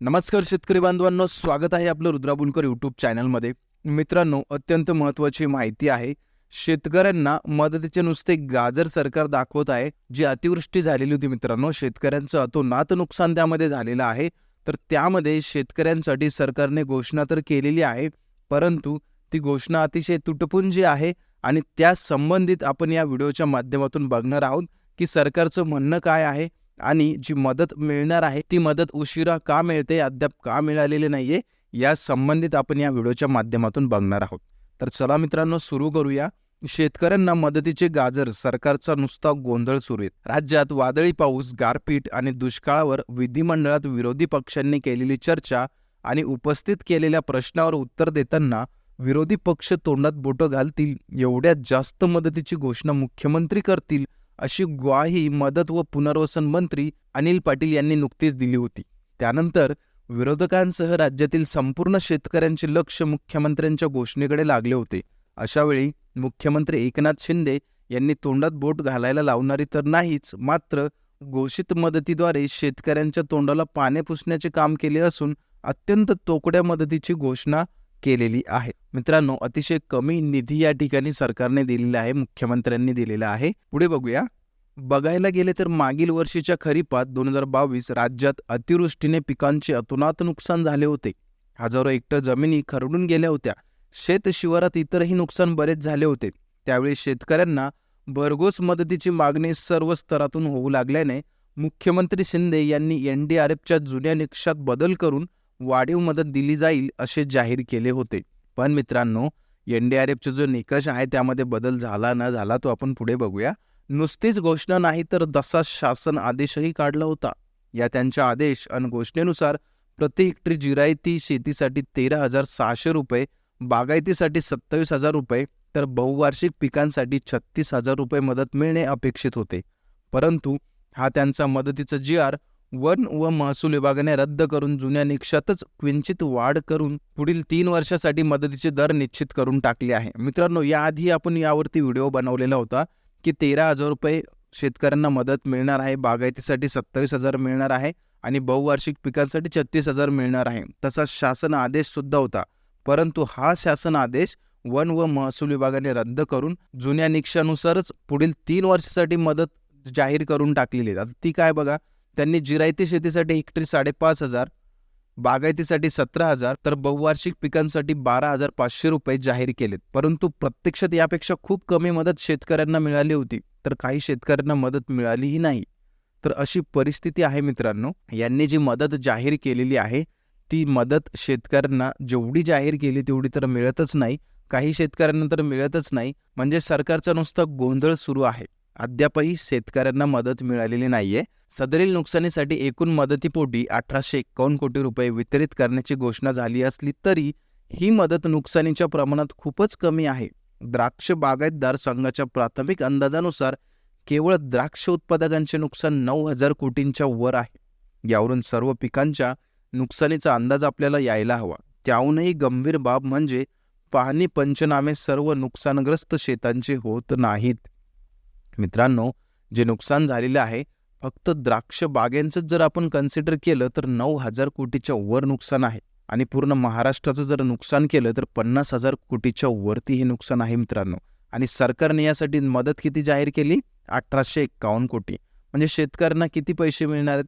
नमस्कार शेतकरी बांधवांनो स्वागत आहे आपलं रुद्राबुलकर यूट्यूब चॅनलमध्ये मित्रांनो अत्यंत महत्त्वाची माहिती आहे शेतकऱ्यांना मदतीचे नुसते गाजर सरकार दाखवत आहे जी अतिवृष्टी झालेली होती मित्रांनो. शेतकऱ्यांचं अतोनात नुकसान त्यामध्ये झालेलं आहे. तर त्यामध्ये शेतकऱ्यांसाठी सरकारने घोषणा तर केलेली आहे परंतु ती घोषणा अतिशय तुटपुंजी आहे आणि त्या संबंधित आपण या व्हिडिओच्या माध्यमातून बघणार आहोत की सरकारचं म्हणणं काय आहे आणि जी मदत मिळणार आहे ती मदत उशिरा का मिळते अद्याप का मिळालेली नाहीये या संबंधित आपण या व्हिडिओच्या माध्यमातून बघणार आहोत. तर चला मित्रांनो सुरू करूया. शेतकऱ्यांना मदतीचे गाजर सरकारचा नुसता गोंधळ सुरू आहे राज्यात वादळी पाऊस गारपीट आणि दुष्काळावर विधिमंडळात विरोधी पक्षांनी केलेली चर्चा आणि उपस्थित केलेल्या प्रश्नावर उत्तर देताना विरोधी पक्ष तोंडात बोटं घालतील एवढ्या जास्त मदतीची घोषणा मुख्यमंत्री करतील अशी ग्वाही मदत व पुनर्वसन मंत्री अनिल पाटील यांनी नुकतीच दिली होती. त्यानंतर विरोधकांसह राज्यातील संपूर्ण शेतकऱ्यांचे लक्ष मुख्यमंत्र्यांच्या घोषणेकडे लागले होते. अशावेळी मुख्यमंत्री एकनाथ शिंदे यांनी तोंडात बोट घालायला लावणारी तर नाहीच मात्र घोषित मदतीद्वारे शेतकऱ्यांच्या तोंडाला पाने पुसण्याचे काम केले असून अत्यंत तोकड्या मदतीची घोषणा केलेली आहे. मित्रांनो अतिशय कमी निधी या ठिकाणी सरकारने दिलेला आहे मुख्यमंत्र्यांनी दिलेला आहे. पुढे बघूया. बघायला गेले तर मागील वर्षीच्या खरीपात दोन हजार बावीस राज्यात अतिवृष्टीने पिकांचे अतुनात नुकसान झाले होते. हजारो हेक्टर जमिनी खरडून गेल्या होत्या. शेत शिवारात इतरही नुकसान बरेच झाले होते. त्यावेळी शेतकऱ्यांना भरघोस मदतीची मागणी सर्व स्तरातून होऊ लागल्याने मुख्यमंत्री शिंदे यांनी एन डी आर एफच्या जुन्या निकषात बदल करून वाढीव मदत दिली जाईल असे जाहीर केले होते. पण मित्रांनो एन डी आर एफचे जो निकष आहे त्यामध्ये बदल झाला न झाला तो आपण पुढे बघूया. नुसतीच घोषणा नाही तर दसा शासन आदेशही काढला होता. या त्यांच्या आदेश आणि घोषणेनुसार प्रति हेक्टरी जिरायती शेतीसाठी तेरा हजार सहाशे रुपये बागायतीसाठी सत्तावीस हजार रुपये तर बहुवार्षिक पिकांसाठी छत्तीस हजार रुपये मदत मिळणे अपेक्षित होते. परंतु हा त्यांचा मदतीचा जी आर वन व महसूल विभागाने रद्द करून जुन्या निकषातच क्विंचित वाढ करून पुढील तीन वर्षासाठी मदतीचे दर निश्चित करून टाकले आहे. मित्रांनो याआधी आपण यावरती व्हिडिओ बनवलेला होता की तेरा हजार रुपये शेतकऱ्यांना मदत मिळणार आहे बागायतीसाठी सत्तावीस हजार मिळणार आहे आणि बहुवार्षिक पिकांसाठी छत्तीस हजार मिळणार आहे. तसा शासन आदेश सुद्धा होता. परंतु हा शासन आदेश वन व महसूल विभागाने रद्द करून जुन्या निकषानुसारच पुढील तीन वर्षासाठी मदत जाहीर करून टाकलेली आहे. आता ती काय बघा त्यांनी जिरायती शेतीसाठी हेक्टरी साडेपाच हजार बागायतीसाठी सतरा हजार तर बहुवार्षिक पिकांसाठी बारा हजार पाचशे रुपये जाहीर केलेत. परंतु प्रत्यक्षात यापेक्षा खूप कमी मदत शेतकऱ्यांना मिळाली होती. तर काही शेतकऱ्यांना मदत मिळालीही नाही. तर अशी परिस्थिती आहे मित्रांनो. यांनी जी मदत जाहीर केलेली आहे ती मदत शेतकऱ्यांना जेवढी जाहीर केली तेवढी तर मिळतच नाही. काही शेतकऱ्यांना तर मिळतच नाही. म्हणजे सरकारचा नुसता गोंधळ सुरू आहे. अद्यापही शेतकऱ्यांना मदत मिळालेली नाहीये. सदरील नुकसानीसाठी एकूण मदतीपोटी अठराशे एक्कावन्न कोटी रुपये वितरित करण्याची घोषणा झाली असली तरी ही मदत नुकसानीच्या प्रमाणात खूपच कमी आहे. द्राक्ष बागायतदार संघाच्या प्राथमिक अंदाजानुसार केवळ द्राक्ष उत्पादकांचे नुकसान नऊ हजार कोटींच्या वर आहे. यावरून सर्व पिकांच्या नुकसानीचा अंदाज आपल्याला यायला हवा. त्याहूनही गंभीर बाब म्हणजे पाहणी पंचनामे सर्व नुकसानग्रस्त शेतांचे होत नाहीत. मित्रांनो जे नुकसान झालेलं आहे फक्त द्राक्ष बागेंचंच जर आपण कन्सिडर केलं तर नऊ हजार कोटीच्या वर नुकसान आहे. आणि पूर्ण महाराष्ट्राचं जर नुकसान केलं तर पन्नास हजार कोटीच्या वरती हे नुकसान आहे मित्रांनो. आणि सरकारने यासाठी मदत किती जाहीर केली? अठराशे एक्कावन्न कोटी. म्हणजे शेतकऱ्यांना किती पैसे मिळणार आहेत?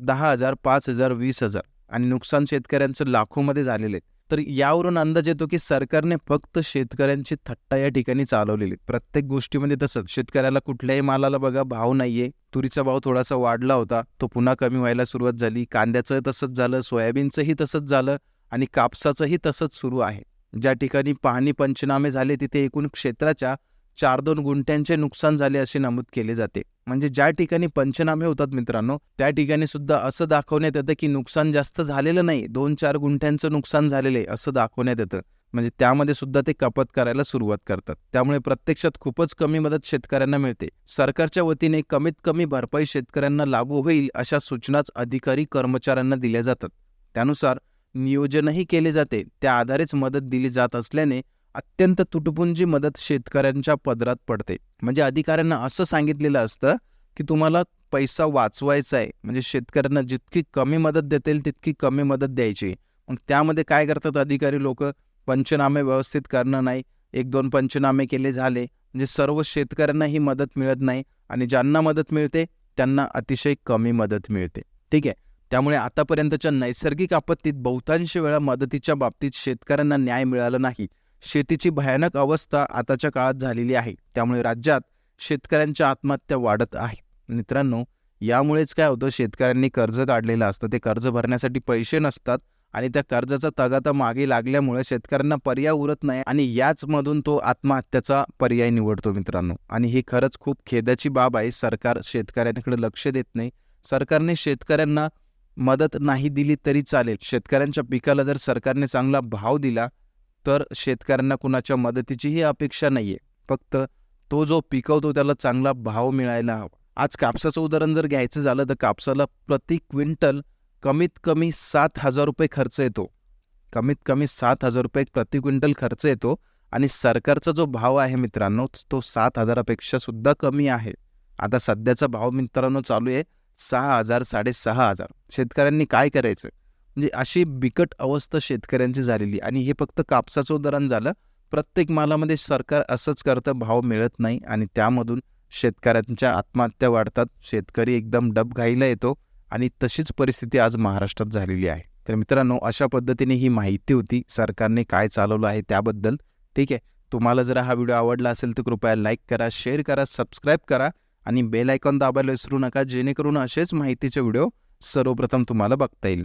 दहा हजार पाच हजार वीस हजार. आणि नुकसान शेतकऱ्यांचं लाखोमध्ये झालेले आहेत तर यावरून अंदाज येतो की सरकारने फक्त शेतकऱ्यांची थट्टा या ठिकाणी चालवलेली. प्रत्येक गोष्टीमध्ये तसंच. शेतकऱ्याला कुठल्याही मालाला बघा भाव नाहीये. तुरीचा भाव थोडासा वाढला होता. तो पुन्हा कमी व्हायला सुरुवात झाली. कांद्याचं तसंच झालं. सोयाबीनचंही तसंच झालं. आणि कापसाचंही तसंच सुरू आहे. ज्या ठिकाणी पाहणी पंचनामे झाले तिथे एकूण क्षेत्राच्या चार दोन गुंठ्यांचे नुकसान झाले असे नमूद केले जाते. म्हणजे ज्या ठिकाणी पंचनामे होतात मित्रांनो त्या ठिकाणी सुद्धा असं दाखवण्यात येतं की नुकसान जास्त झालेलं नाही दोन चार गुंठ्यांचं नुकसान झालेलं आहे असं दाखवण्यात येतं. म्हणजे त्यामध्ये सुद्धा ते कपात करायला सुरुवात करतात. त्यामुळे प्रत्यक्षात खूपच कमी मदत शेतकऱ्यांना मिळते. सरकारच्या वतीने कमीत कमी भरपाई शेतकऱ्यांना लागू होईल अशा सूचनाच अधिकारी कर्मचाऱ्यांना दिल्या जातात. त्यानुसार नियोजनही केले जाते. त्या आधारेच मदत दिली जात असल्याने अत्यंत तुटपुंजी मदत शेतकऱ्यांच्या पदरात पडते. म्हणजे अधिकाऱ्यांना असं सांगितलेलं असतं की तुम्हाला पैसा वाचवायचा आहे. म्हणजे शेतकऱ्यांना जितकी कमी मदत देता येईल तितकी कमी मदत द्यायची. मग त्यामध्ये काय करतात अधिकारी लोक? पंचनामे व्यवस्थित करणं नाही. एक दोन पंचनामे केले झाले. म्हणजे सर्व शेतकऱ्यांना ही मदत मिळत नाही. आणि ज्यांना मदत मिळते त्यांना अतिशय कमी मदत मिळते. ठीक आहे? त्यामुळे आतापर्यंतच्या नैसर्गिक आपत्तीत बहुतांश वेळा मदतीच्या बाबतीत शेतकऱ्यांना न्याय मिळाला नाही. शेतीची भयानक अवस्था आताच्या काळात झालेली आहे. त्यामुळे राज्यात शेतकऱ्यांच्या आत्महत्या वाढत आहे. मित्रांनो यामुळेच काय होतं शेतकऱ्यांनी कर्ज काढलेलं असतं. ते कर्ज भरण्यासाठी पैसे नसतात आणि त्या कर्जाचा तगाता मागे लागल्यामुळे शेतकऱ्यांना पर्याय उरत नाही आणि याचमधून तो आत्महत्याचा पर्याय निवडतो मित्रांनो. आणि ही खरंच खूप खेदाची बाब आहे. सरकार शेतकऱ्यांकडे लक्ष देत नाही. सरकारने शेतकऱ्यांना मदत नाही दिली तरी चालेल. शेतकऱ्यांच्या पिकाला जर सरकारने चांगला भाव दिला तर शेतकऱ्यांना कुणाच्या मदतीचीही अपेक्षा नाहीये. फक्त तो जो पिकवतो त्याला चांगला भाव मिळायला हवा. आज कापसाचं उदाहरण जर घ्यायचं झालं तर कापसाला प्रति क्विंटल कमीत कमी सात हजार रुपये खर्च येतो. कमीत कमी सात हजार रुपये प्रति क्विंटल खर्च येतो आणि सरकारचा जो भाव आहे मित्रांनो तो सात हजारापेक्षा सुद्धा कमी आहे. आता सध्याचा भाव मित्रांनो चालू आहे सहा हजार साडेसहा हजार. शेतकऱ्यांनी काय करायचं? म्हणजे अशी बिकट अवस्था शेतकऱ्यांची झालेली. आणि हे फक्त कापसाचं उदाहरण झालं. प्रत्येक मालामध्ये सरकार असंच करतं भाव मिळत नाही. आणि त्यामधून शेतकऱ्यांच्या आत्महत्या वाढतात. शेतकरी एकदम डबघाईला येतो. आणि तशीच परिस्थिती आज महाराष्ट्रात झालेली आहे. तर मित्रांनो अशा पद्धतीने ही माहिती होती. सरकारने काय चालवलं आहे त्याबद्दल. ठीक आहे? तुम्हाला जर हा व्हिडिओ आवडला असेल तर कृपया लाईक करा शेअर करा सबस्क्राईब करा. आणि बेल आयकॉन दाबायला विसरू नका. जेणेकरून असेच माहितीचे व्हिडिओ सर्वप्रथम तुम्हाला बघता येईल.